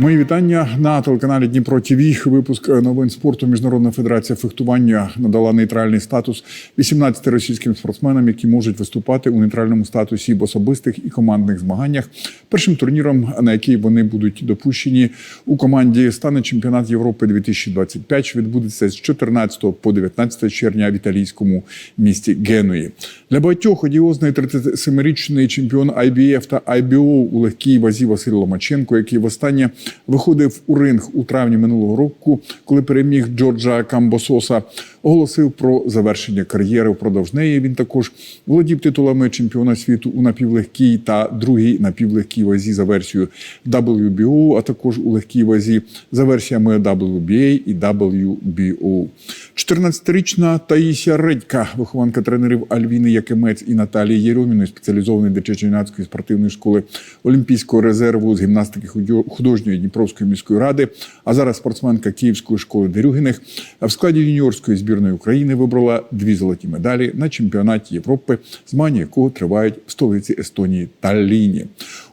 Мої вітання на телеканалі Дніпро ТВ. Випуск новин спорту. Міжнародна федерація фехтування надала нейтральний статус 18 російським спортсменам, які можуть виступати у нейтральному статусі в особистих і командних змаганнях. Першим турніром, на який вони будуть допущені у команді, стане чемпіонат Європи 2025, що відбудеться з 14 по 19 червня в італійському місті Генуї. Для багатьох одіозний 37-річний чемпіон IBF та IBO у легкій вазі Василь Ломаченко, який востаннє виходив у ринг у травні минулого року, коли переміг Джорджа Камбососа, оголосив про завершення кар'єри. Впродовж неї він також володів титулами чемпіона світу у напівлегкій та другій напівлегкій вазі за версією WBO, а також у легкій вазі за версіями WBA і WBO. 14-річна Таїсія Редька, вихованка тренерів Альвіни Якимець і Наталії Єрьоміної, спеціалізованої дитячо-юнацької спортивної школи Олімпійського резерву з гімнастики художньої Дніпровської міської ради, а зараз спортсменка Київської школи Дерюгіних, в складі юніорської збірної України вибрала дві золоті медалі на чемпіонаті Європи, змагання якого тривають в столиці Естонії Талліні.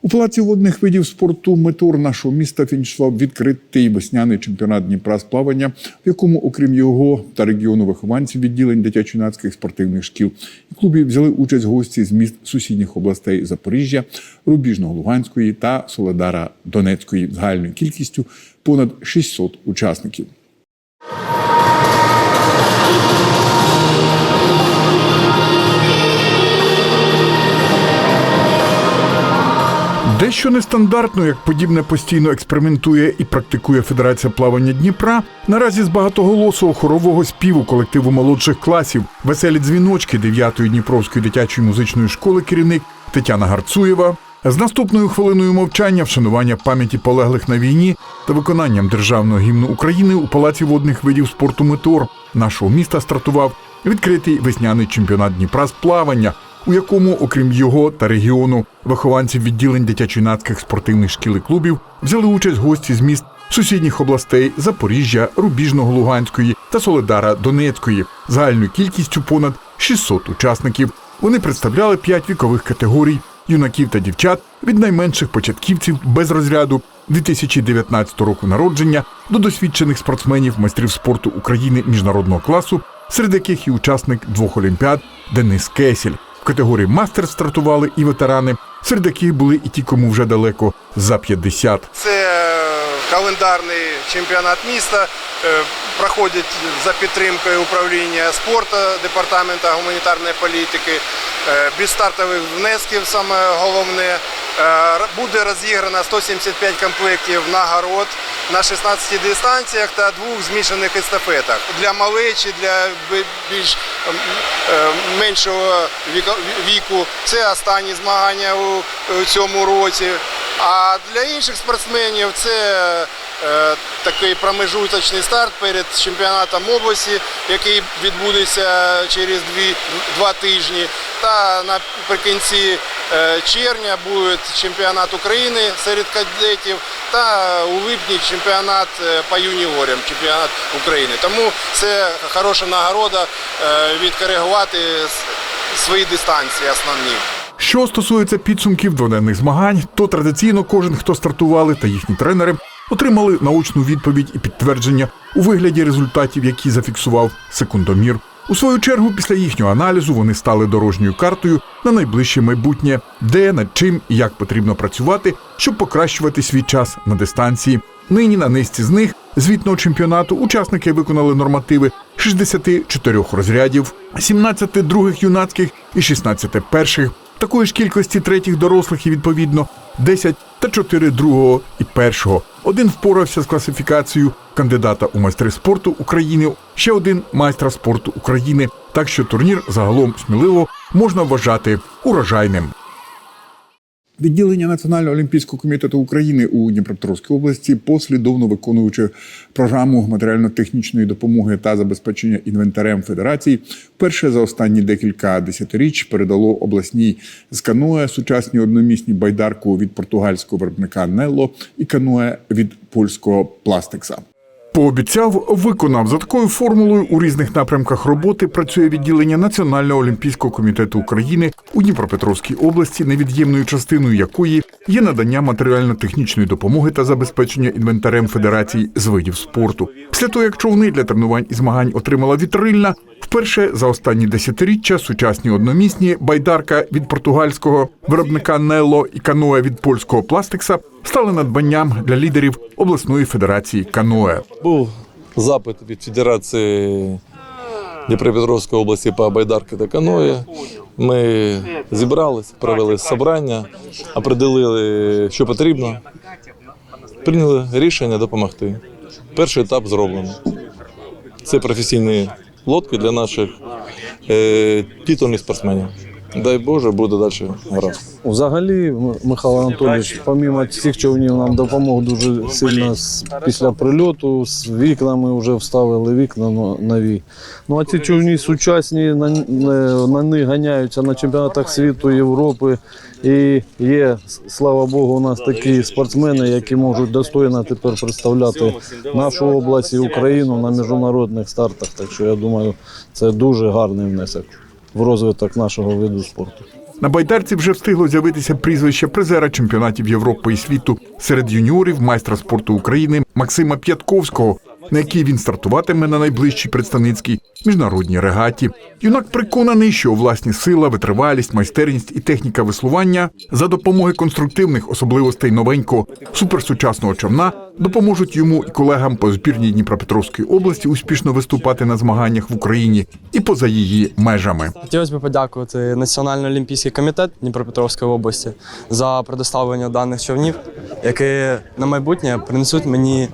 У палаці водних видів спорту метор нашого міста фінішував відкритий весняний чемпіонат Дніпра з плавання, в якому, окрім його та регіону вихованців відділень дитячо-юнацьких спортивних шкіл і клубів взяли участь гості з міст сусідніх областей Запоріжжя, Рубіжного Луганської та Солодара Донецької загальною кількістю понад 600 учасників. Дещо нестандартно, як подібне постійно експериментує і практикує Федерація плавання Дніпра. Наразі з багатоголосого хорового співу колективу молодших класів веселі дзвіночки 9-ї Дніпровської дитячої музичної школи керівник Тетяна Гарцуєва. З наступною хвилиною мовчання, вшанування пам'яті полеглих на війні та виконанням державного гімну України у палаці водних видів спорту Метор нашого міста стартував відкритий весняний чемпіонат Дніпра з плавання, у якому, окрім його та регіону, вихованців відділень дитячо-юнацьких спортивних шкіл і клубів взяли участь гості з міст сусідніх областей Запоріжжя, Рубіжного Луганської та Соледара Донецької загальною кількістю понад 600 учасників. Вони представляли п'ять вікових категорій юнаків та дівчат від найменших початківців без розряду 2019 року народження до досвідчених спортсменів майстрів спорту України міжнародного класу, серед яких і учасник двох олімпіад Денис Кесіль. Категорії мастер стартували і ветерани, серед яких були і ті, кому вже далеко за 50. Це е, календарний чемпіонат міста. е, Проходить за підтримкою управління спорту департамента гуманітарної політики, е, без стартових внесків, саме головне. Буде розіграно 175 комплектів нагород на 16 дистанціях та двох змішаних естафетах. Для малечі, для більш меншого віку це останні змагання у у цьому році. А для інших спортсменів це е, такий промежуточний старт перед чемпіонатом області, який відбудеться через дві, два тижні. Та наприкінці е, червня буде чемпіонат України серед кадетів та у липні чемпіонат е, по юніорам, чемпіонат України. Тому це хороша нагорода відкоригувати свої дистанції основні. Що стосується підсумків дводенних змагань, то традиційно кожен, хто стартували, та їхні тренери отримали научну відповідь і підтвердження у вигляді результатів, які зафіксував секундомір. У свою чергу, після їхнього аналізу вони стали дорожньою картою на найближче майбутнє, де над чим і як потрібно працювати, щоб покращувати свій час на дистанції. Нині на низці з них звітного чемпіонату учасники виконали нормативи 64 розрядів, 17 других юнацьких і 16 перших. Такої ж кількості третіх дорослих і відповідно 10 та 4 другого і першого. Один впорався з класифікацією кандидата у майстри спорту України, ще один майстра спорту України. Так що турнір загалом сміливо можна вважати урожайним. Відділення Національного олімпійського комітету України у Дніпропетровській області, послідовно виконуючи програму матеріально-технічної допомоги та забезпечення інвентарем федерації, вперше за останні декілька десятиріч передало обласній з каноe сучасні одномісні байдарку від португальського виробника Нелло і каноe від польського Пластекса. Пообіцяв, виконав за такою формулою у різних напрямках роботи працює відділення Національного олімпійського комітету України у Дніпропетровській області, невід'ємною частиною якої є надання матеріально-технічної допомоги та забезпечення інвентарем федерації з видів спорту. Після того, як човни для тренувань і змагань отримала вітрильна, вперше за останні десятиріччя сучасні одномісні байдарка від португальського виробника Нело і каноe від польського пластикса стали надбанням для лідерів обласної федерації каноe. Був запит від Федерації Дніпропетровської області по байдарки та каної. Ми зібрались, провели собрання, определили, що потрібно. Прийняли рішення допомогти. Перший етап зроблено. Це професійні лодки для наших е, титульних спортсменів. Дай Боже, буде далі гаразд. Взагалі, Михайло Анатолійович, помімо цих човнів, нам допомог дуже сильно з- після прильоту. З вікнами вже вставили вікна нові. Ну а ці човні сучасні, на- на них ганяються на чемпіонатах світу, Європи. І є, слава Богу, у нас такі спортсмени, які можуть достойно тепер представляти нашу область і Україну на міжнародних стартах. Так що я думаю, це дуже гарний внесок в розвиток нашого виду спорту. На байдарці вже встигло з'явитися прізвище призера чемпіонатів Європи і світу серед юніорів майстра спорту України Максима П'ятковського, на якій він стартуватиме на найближчій представницькій міжнародній регаті. Юнак переконаний, що власні сила, витривалість, майстерність і техніка веслування за допомоги конструктивних особливостей новенького суперсучасного човна допоможуть йому і колегам по збірній Дніпропетровської області успішно виступати на змаганнях в Україні і поза її межами. Хотілося б подякувати Національний олімпійський комітет Дніпропетровської області за предоставлення даних човнів, які на майбутнє принесуть мені,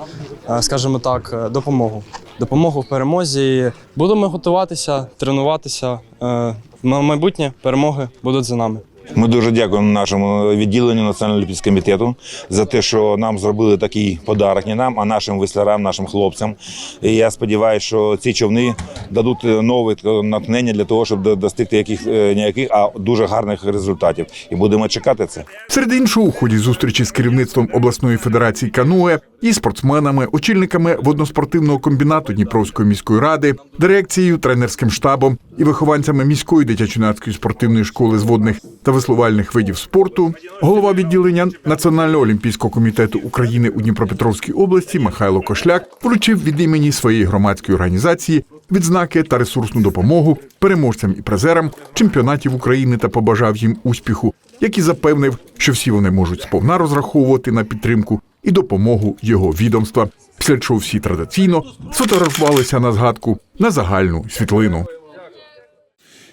скажімо так, е, допомогу. Допомогу в перемозі. Будемо готуватися, тренуватися. Е, На майбутнє перемоги будуть за нами. Ми дуже дякуємо нашому відділенню Національного олімпійського комітету за те, що нам зробили такий подарок не нам, а нашим веслярам, нашим хлопцям. І я сподіваюся, що ці човни дадуть нове натхнення для того, щоб достигти яких е, ніяких, а дуже гарних результатів. І будемо чекати це. Серед іншого, у ході зустрічі з керівництвом обласної федерації каноe і спортсменами, очільниками водноспортивного комбінату Дніпровської міської ради, дирекцією, тренерським штабом і вихованцями міської дитячо-юнацької спортивної школи з водних та веслувальних видів спорту, голова відділення Національного олімпійського комітету України у Дніпропетровській області Михайло Кошляк вручив від імені своєї громадської організації відзнаки та ресурсну допомогу переможцям і призерам чемпіонатів України та побажав їм успіху, як і запевнив, що всі вони можуть сповна розраховувати на підтримку і допомогу його відомства. Після чого всі традиційно сфотографувалися на згадку на загальну світлину.